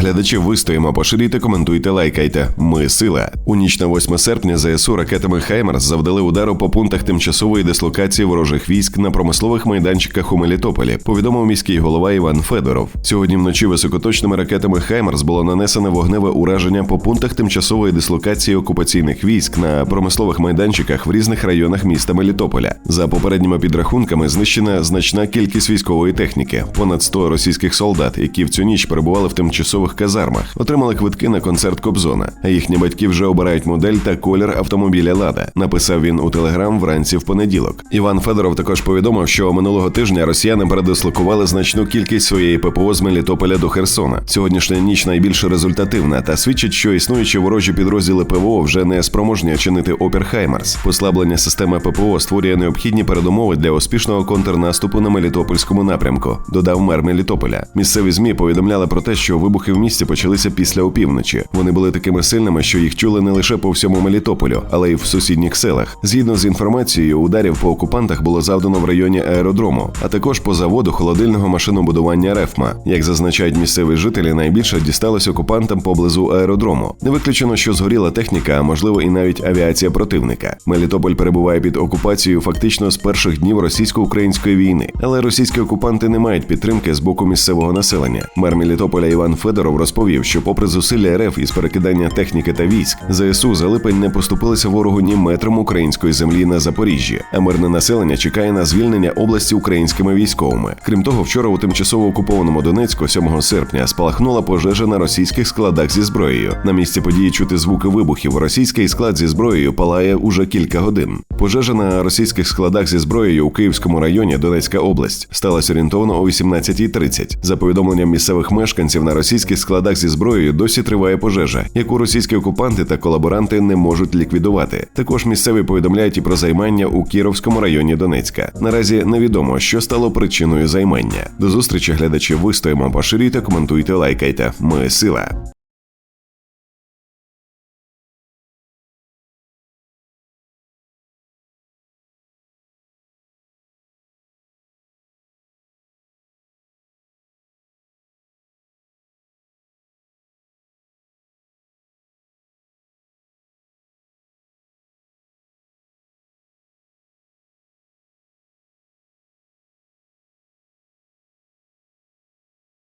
глядачі, вистоїмо, поширюйте, коментуйте, лайкайте. Ми сила. У ніч на 8 серпня ЗСУ ракетами Хаймерс завдали удару по пунктах тимчасової дислокації ворожих військ на промислових майданчиках у Мелітополі. Повідомив міський голова Іван Федоров. Сьогодні вночі високоточними ракетами Хаймерс було нанесено вогневе ураження по пунктах тимчасової дислокації окупаційних військ на промислових майданчиках в різних районах міста Мелітополя. За попередніми підрахунками знищена значна кількість військової техніки, понад 100 російських солдат, які в цю ніч перебували в тимчасових казармах, отримали квитки на концерт Кобзона. А їхні батьки вже обирають модель та колір автомобіля Лада. Написав він у телеграм вранці в понеділок. Іван Федоров також повідомив, що минулого тижня росіяни передислокували значну кількість своєї ППО з Мелітополя до Херсона. Сьогоднішня ніч найбільш результативна та свідчить, що існуючі ворожі підрозділи ПВО вже не спроможні чинити опір Хаймарс. Послаблення системи ППО створює необхідні передумови для успішного контрнаступу на Мелітопольському напрямку. Додав мер Мелітополя. Місцеві змі повідомляли про те, що вибухи в місті почалися після опівночі. Вони були такими сильними, що їх чули не лише по всьому Мелітополю, але й в сусідніх селах. Згідно з інформацією, ударів по окупантах було завдано в районі аеродрому, а також по заводу холодильного машинобудування Рефма. Як зазначають місцеві жителі, найбільше дісталось окупантам поблизу аеродрому. Не виключено, що згоріла техніка, а можливо і навіть авіація противника. Мелітополь перебуває під окупацією фактично з перших днів російсько-української війни, але російські окупанти не мають підтримки з боку місцевого населення. Мер Мелітополя Іван Федоров розповів, що, попри зусилля РФ із перекидання техніки та військ, ЗСУ за липень не поступилися ворогу ні метром української землі на Запоріжжі, а мирне населення чекає на звільнення області українськими військовими. Крім того, вчора у тимчасово окупованому Донецьку, 7 серпня, спалахнула пожежа на російських складах зі зброєю. На місці події чути звуки вибухів. Російський склад зі зброєю палає уже кілька годин. Пожежа на російських складах зі зброєю у Київському районі Донецька область сталася орієнтовно о 18.30. За повідомленням місцевих мешканців на російських складах зі зброєю досі триває пожежа, яку російські окупанти та колаборанти не можуть ліквідувати. Також місцеві повідомляють і про займання у Кіровському районі Донецька. Наразі невідомо, що стало причиною займання. До зустрічі глядачі вистоїмо, поширюйте, коментуйте, лайкайте. Ми сила.